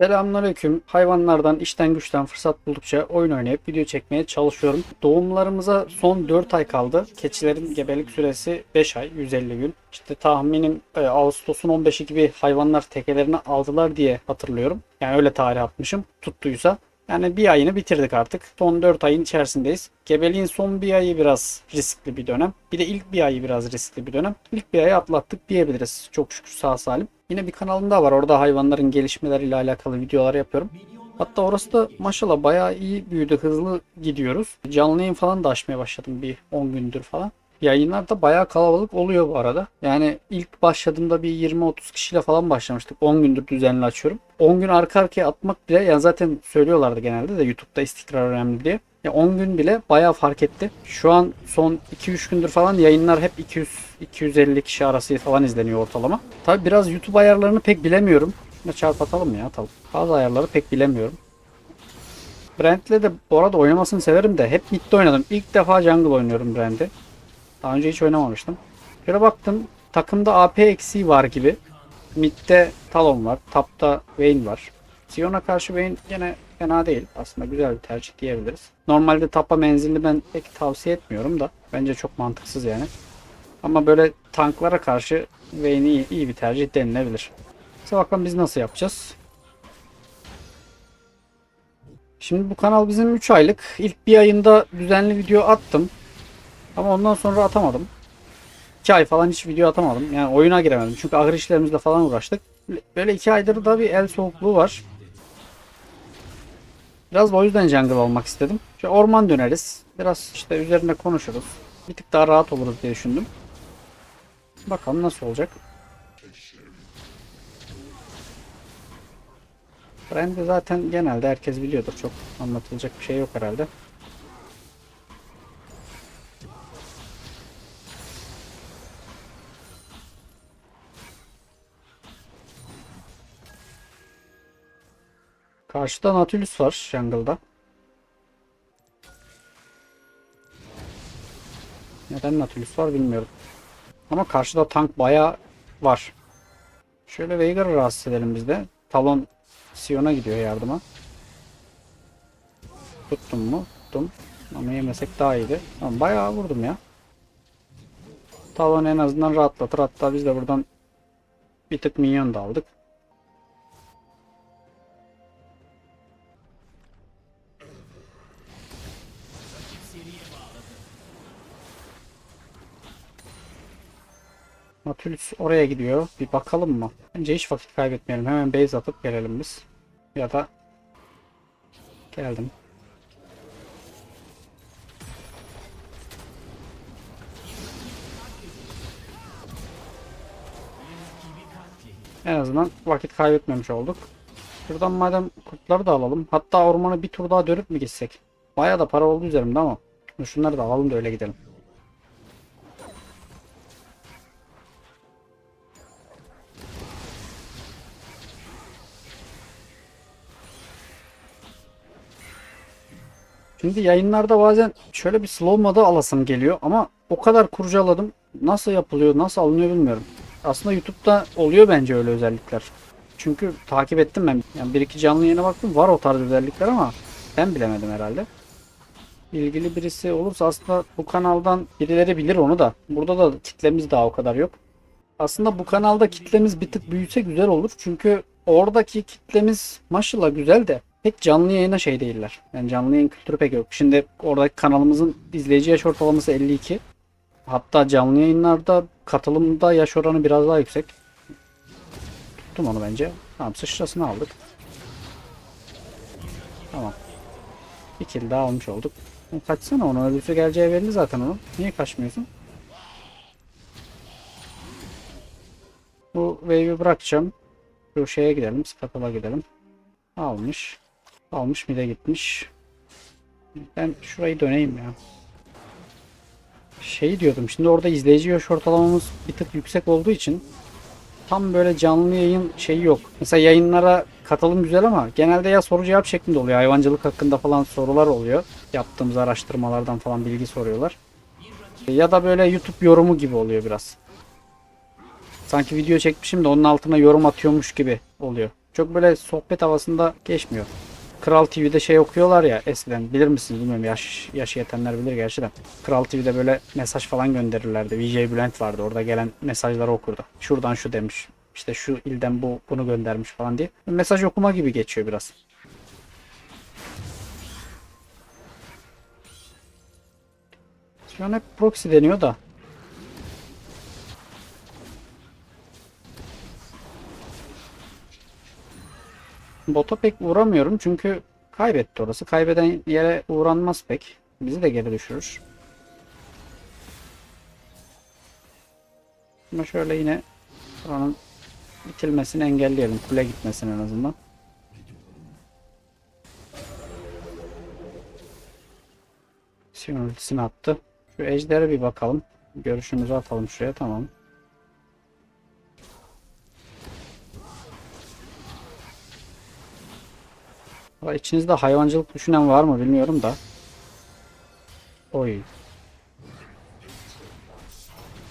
Selamünaleyküm. Hayvanlardan işten güçten fırsat buldukça oyun oynayıp video çekmeye çalışıyorum. Doğumlarımıza son 4 ay kaldı. Keçilerin gebelik süresi 5 ay, 150 gün. İşte tahminim e, Ağustos'un 15'i gibi hayvanlar tekelerini aldılar diye hatırlıyorum. Yani öyle tarih atmışım. Tuttuysa. Yani bir ayını bitirdik artık. Son 4 ayın içerisindeyiz. Gebeliğin son bir ayı biraz riskli bir dönem. Bir de ilk bir ayı biraz riskli bir dönem. İlk bir ayı atlattık diyebiliriz. Çok şükür sağ salim. Yine bir kanalım daha var. Orada hayvanların gelişmeleriyle alakalı videolar yapıyorum. Hatta orası da maşallah bayağı iyi büyüdü. Hızlı gidiyoruz. Canlı yayın falan da açmaya başladım bir 10 gündür falan. Yayınlar da bayağı kalabalık oluyor bu arada. Yani ilk başladığımda bir 20-30 kişiyle falan başlamıştık. 10 gündür düzenli açıyorum. 10 gün arka arkaya atmak bile yani zaten söylüyorlardı genelde de YouTube'da istikrar önemli diye. Ya 10 gün bile bayağı fark etti. Şu an son 2-3 gündür falan yayınlar hep 200 250 kişi arası falan izleniyor ortalama. Tabi biraz YouTube ayarlarını pek bilemiyorum. Ne çarp atalım mı ya atalım. Bazı ayarları pek bilemiyorum. Brent'le de bu arada oynamasını severim de hep midde oynadım. İlk defa jungle oynuyorum Brent'i. Daha önce hiç oynamamıştım. Şöyle baktım takımda AP eksiği var gibi. Mid'de Talon var. Tap'ta Vayne var. Sion'a karşı Vayne gene fena değil. Aslında güzel bir tercih diyebiliriz. Normalde Tap'a menzilli ben pek tavsiye etmiyorum da. Bence çok mantıksız yani. Ama böyle tanklara karşı Vayne iyi, iyi bir tercih denilebilir. Neyse bakalım biz nasıl yapacağız. Şimdi bu kanal bizim 3 aylık. İlk bir ayında düzenli video attım. Ama ondan sonra atamadım. 2 ay falan hiç video atamadım. Yani oyuna giremedim. Çünkü ahır işlerimizle falan uğraştık. Böyle 2 aydır da bir el soğukluğu var. Biraz da o yüzden jungle olmak istedim. Şöyle orman döneriz. Biraz işte üzerine konuşuruz. Bir tık daha rahat oluruz diye düşündüm. Bakalım nasıl olacak. Brand'i zaten genelde herkes biliyordur. Çok anlatılacak bir şey yok herhalde. Karşıda Nautilus var jungle'da. Neden Nautilus var bilmiyorum. Ama karşıda tank bayağı var. Şöyle Veigar'ı rahatsız edelim biz de. Talon Sion'a gidiyor yardıma. Tuttum mu? Tuttum. Ama yemesek daha iyiydi. Ama bayağı vurdum ya. Talon en azından rahatlatır. Hatta biz de buradan bir tık minyon da aldık. Nautilus oraya gidiyor. Bir bakalım mı? Bence hiç vakit kaybetmeyelim. Hemen base atıp gelelim biz. Ya da geldim. En azından vakit kaybetmemiş olduk. Şuradan madem kurtları da alalım. Hatta ormanı bir tur daha dönüp mü gitsek? Bayağı da para oldu üzerimde ama. Şunları da alalım da öyle gidelim. Şimdi yayınlarda bazen şöyle bir slow moda alasım geliyor ama o kadar kurcaladım. Nasıl yapılıyor, nasıl alınıyor bilmiyorum. Aslında YouTube'da oluyor bence öyle özellikler. Çünkü takip ettim ben. Yani bir iki canlı yayına baktım. Var o tarz özellikler ama ben bilemedim herhalde. İlgili birisi olursa aslında bu kanaldan birileri bilir onu da. Burada da kitlemiz daha o kadar yok. Aslında bu kanalda kitlemiz bir tık büyüse güzel olur. Çünkü oradaki kitlemiz maşallah güzel de pek canlı yayına şey değiller. Yani canlı yayın kültürü pek yok. Şimdi oradaki kanalımızın izleyici yaş ortalaması 52. Hatta canlı yayınlarda katılımda yaş oranı biraz daha yüksek. Tuttum onu bence. Tamam sıçrasını aldık. Tamam. Bir kill daha almış olduk. E, Kaçsana onu. Öbürsü geleceği belli zaten onun. Niye kaçmıyorsun? Bu wave'i bırakacağım. Şu şeye gidelim. Spatula gidelim. Almış. Almış mid'e gitmiş. Ben şurayı döneyim ya. Şey diyordum şimdi orada izleyici yaş ortalamamız bir tık yüksek olduğu için tam böyle canlı yayın şeyi yok. Mesela yayınlara katılım güzel ama genelde ya soru cevap şeklinde oluyor. Hayvancılık hakkında falan sorular oluyor. Yaptığımız araştırmalardan falan bilgi soruyorlar. Ya da böyle YouTube yorumu gibi oluyor biraz. Sanki video çekmişim de onun altına yorum atıyormuş gibi oluyor. Çok böyle sohbet havasında geçmiyor. Kral TV'de şey okuyorlar ya eskiden bilir misiniz bilmiyorum yaş yaşı yetenler bilir gerçi de. Kral TV'de böyle mesaj falan gönderirlerdi. VJ Bülent vardı orada gelen mesajları okurdu. Şuradan şu demiş. işte şu ilden bu bunu göndermiş falan diye. Mesaj okuma gibi geçiyor biraz. Şu an hep proxy deniyor da. Bota pek vuramıyorum çünkü kaybetti orası. Kaybeden yere uğranmaz pek. Bizi de geri düşürür. Ama şöyle yine buranın bitilmesini engelleyelim. Kule gitmesin en azından. Sion ultisini attı. Şu ejdere bir bakalım. Görüşümüzü atalım şuraya tamam. Valla içinizde hayvancılık düşünen var mı bilmiyorum da. Oy.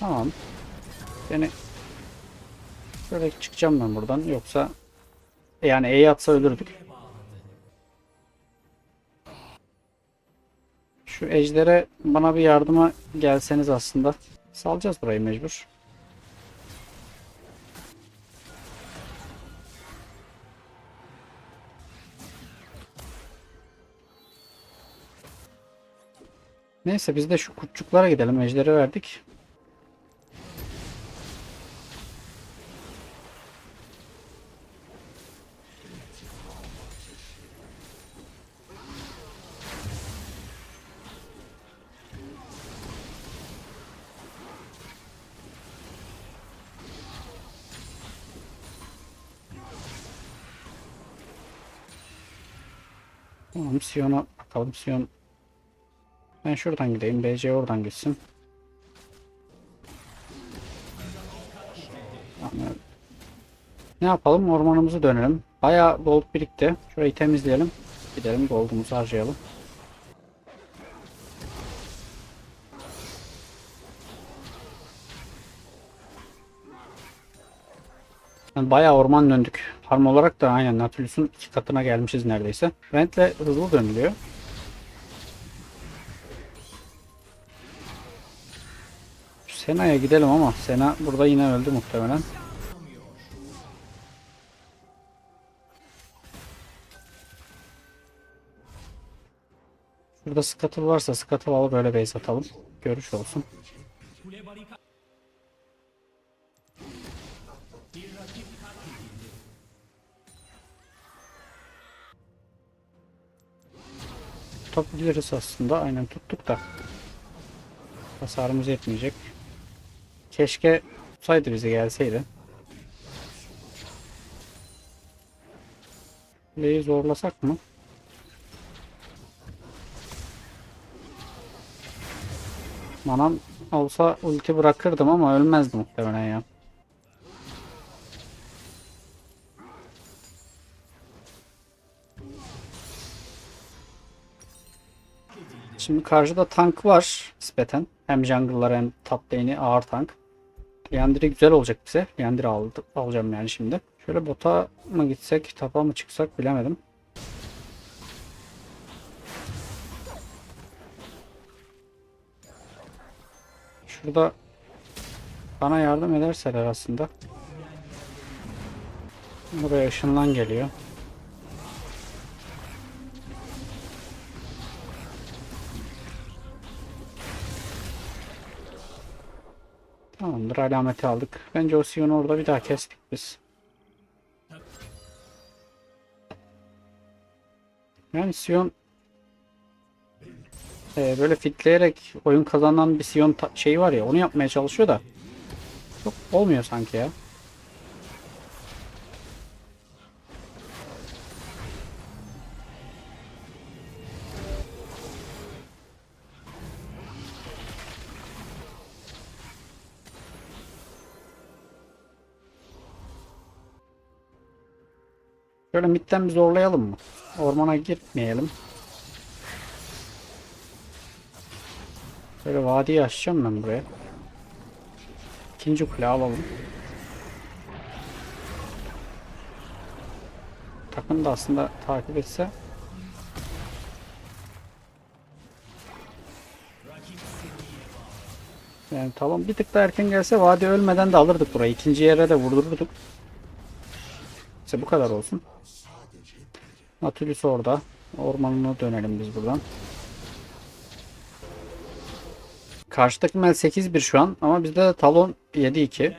Tamam. Beni Şöyle çıkacağım ben buradan yoksa yani E'yi atsa ölürdük. Şu ejdere bana bir yardıma gelseniz aslında. Salacağız burayı mecbur. Neyse biz de şu kurtçuklara gidelim. Ejderi verdik. Tamam Sion'a bakalım. Sion ben şuradan gideyim. BC oradan gitsin. Ne yapalım? Ormanımızı dönelim. Bayağı gold birikti. Şurayı temizleyelim. Gidelim gold'umuzu harcayalım. Yani bayağı orman döndük. Farm olarak da aynen Nautilus'un iki katına gelmişiz neredeyse. Rent'le hızlı dönülüyor. Sena'ya gidelim ama Sena burada yine öldü muhtemelen. Şurada scuttle varsa scuttle alıp böyle base atalım. Görüş olsun. Tutabiliriz aslında. Aynen tuttuk da. Hasarımız yetmeyecek. Keşke tutsaydı bize gelseydi. Kuleyi zorlasak mı? Manam olsa ulti bırakırdım ama ölmezdi muhtemelen ya. Şimdi karşıda tank var nispeten. Hem jungle'lar hem top lane'i ağır tank. Leandri güzel olacak bize. Leandri aldı, alacağım yani şimdi. Şöyle bota mı gitsek, tapa mı çıksak bilemedim. Şurada bana yardım ederseler aslında. Buraya ışınlan geliyor. Tamamdır alameti aldık. Bence o Sion'u orada bir daha kestik biz. Yani Sion e, böyle fitleyerek oyun kazanan bir Sion şeyi var ya onu yapmaya çalışıyor da çok olmuyor sanki ya. Şöyle midden bir zorlayalım mı? Ormana gitmeyelim. Böyle vadiyi açacağım ben buraya. İkinci kule alalım. Takım da aslında takip etse. Yani tamam bir tık da erken gelse vadi ölmeden de alırdık burayı. İkinci yere de vurdururduk. İşte bu kadar olsun. Nautilus orada. Ormanına dönelim biz buradan. Karşıdaki Mel 8-1 şu an ama bizde de Talon 7-2.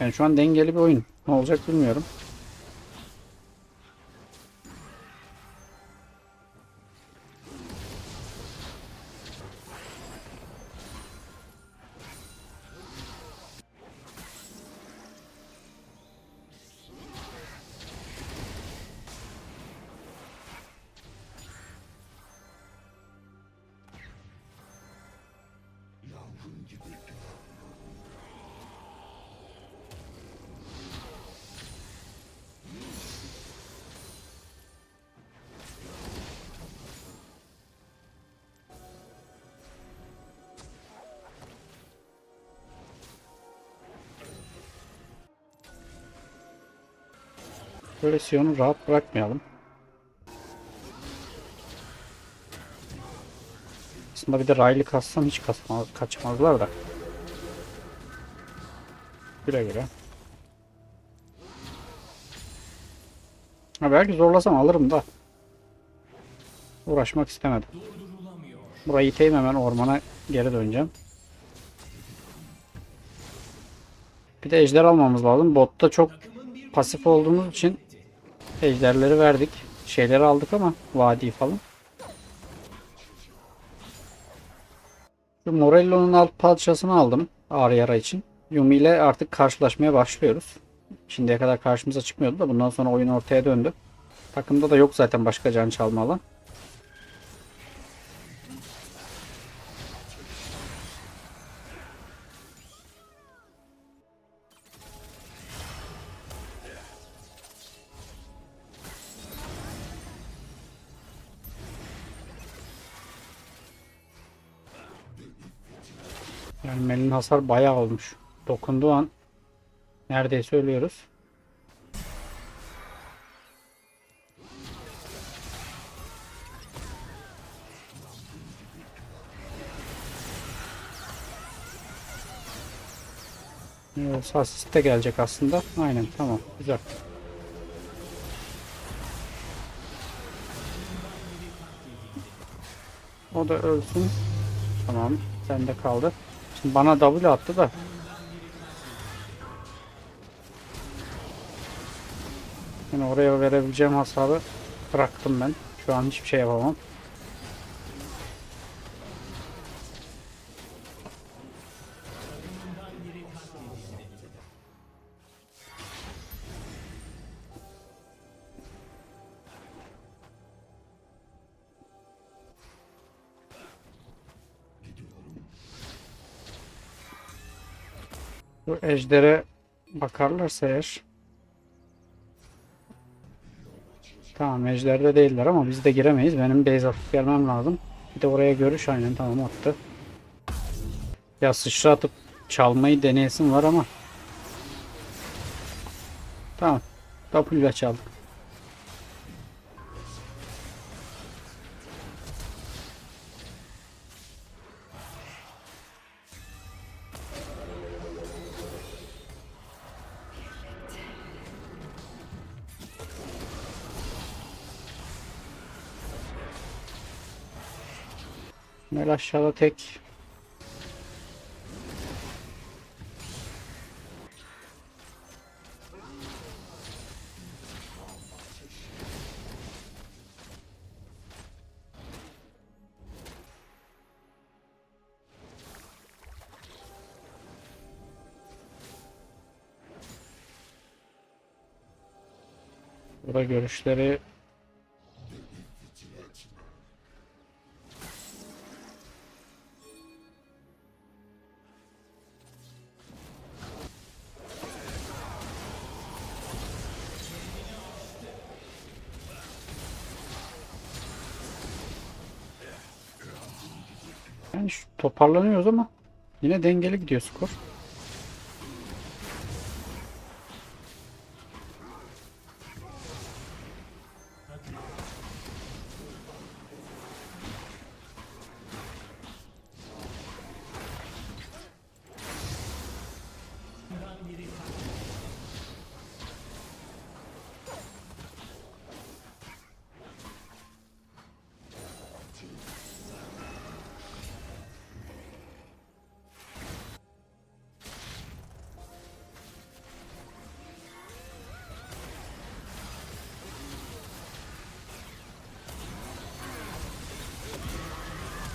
Yani şu an dengeli bir oyun. Ne olacak bilmiyorum. Böyle Sion'u rahat bırakmayalım. Aslında bir de Riley kassam hiç kasmaz, kaçmazlar da. Güle güle. Ha belki zorlasam alırım da. Uğraşmak istemedim. Burayı iteyim hemen ormana geri döneceğim. Bir de ejder almamız lazım. Botta çok pasif olduğumuz için ejderleri verdik. Şeyleri aldık ama vadi falan. Şu Morello'nun alt parçasını aldım Ariara için. Yumi ile artık karşılaşmaya başlıyoruz. Şimdiye kadar karşımıza çıkmıyordu da bundan sonra oyun ortaya döndü. Takımda da yok zaten başka can çalma alan. Yani Mel'in hasar bayağı olmuş. Dokunduğu an neredeyse ölüyoruz. Asist de gelecek aslında. Aynen tamam güzel. O da ölsün. Tamam. Sende kaldı. Şimdi bana W attı da. Yani oraya verebileceğim hasarı bıraktım ben. Şu an hiçbir şey yapamam. Bu ejdere bakarlarsa eğer. Tamam ejderde değiller ama biz de giremeyiz. Benim base atıp gelmem lazım. Bir de oraya görüş aynen tamam attı. Ya sıçra atıp çalmayı deneyesim var ama. Tamam. İle çaldık. Mel aşağıda tek. Burada görüşleri toparlanıyoruz ama yine dengeli gidiyor skor.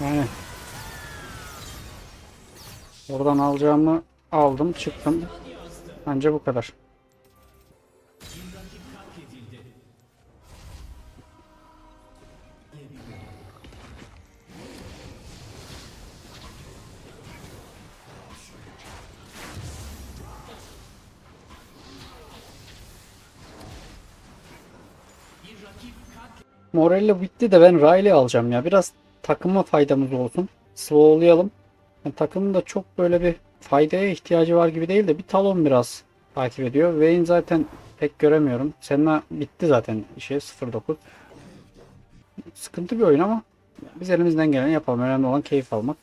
Yani oradan alacağımı aldım çıktım. Anca bu kadar. Morello bitti de ben Riley alacağım ya. Biraz takıma faydamız olsun. Slowlayalım. Yani takımın da çok böyle bir faydaya ihtiyacı var gibi değil de bir talon biraz takip ediyor. Vayne zaten pek göremiyorum. Senna bitti zaten işe 0-9. Sıkıntı bir oyun ama biz elimizden geleni yapalım. Önemli olan keyif almak.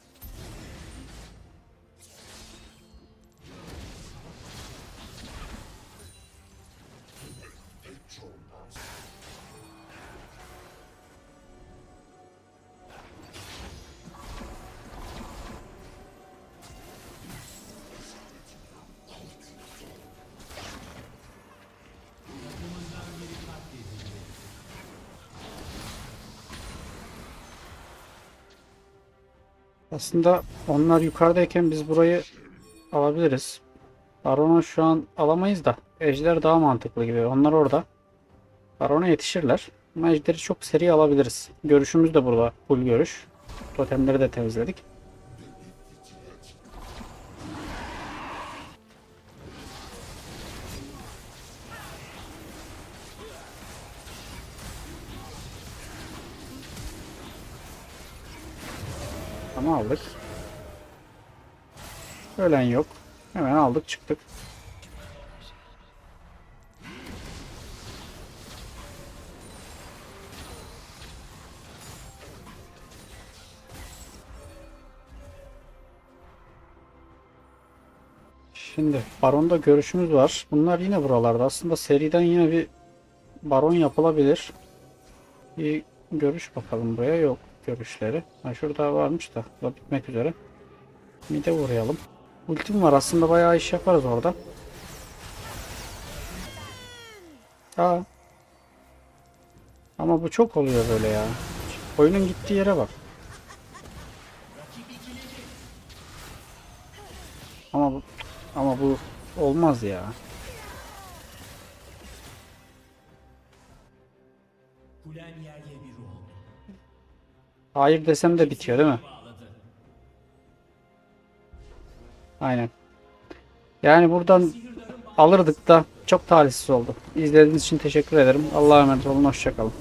Aslında onlar yukarıdayken biz burayı alabiliriz. Baron'u şu an alamayız da. Ejder daha mantıklı gibi. Onlar orada. Baron'a yetişirler. Ama Ejder'i çok seri alabiliriz. Görüşümüz de burada. Full görüş. Totemleri de temizledik. Aldık. Ölen yok. Hemen aldık çıktık. Şimdi Baron'da görüşümüz var. Bunlar yine buralarda. Aslında seriden yine bir Baron yapılabilir. Bir görüş bakalım buraya. Yok görüşleri. Ha, şurada varmış da. Da bitmek üzere. Mide uğrayalım. Ultim var aslında bayağı iş yaparız orada. Aa. Ama bu çok oluyor böyle ya. Oyunun gittiği yere bak. Ama bu ama bu olmaz ya. Hayır desem de bitiyor değil mi? Aynen. Yani buradan alırdık da çok talihsiz oldu. İzlediğiniz için teşekkür ederim. Allah'a emanet olun. Hoşçakalın.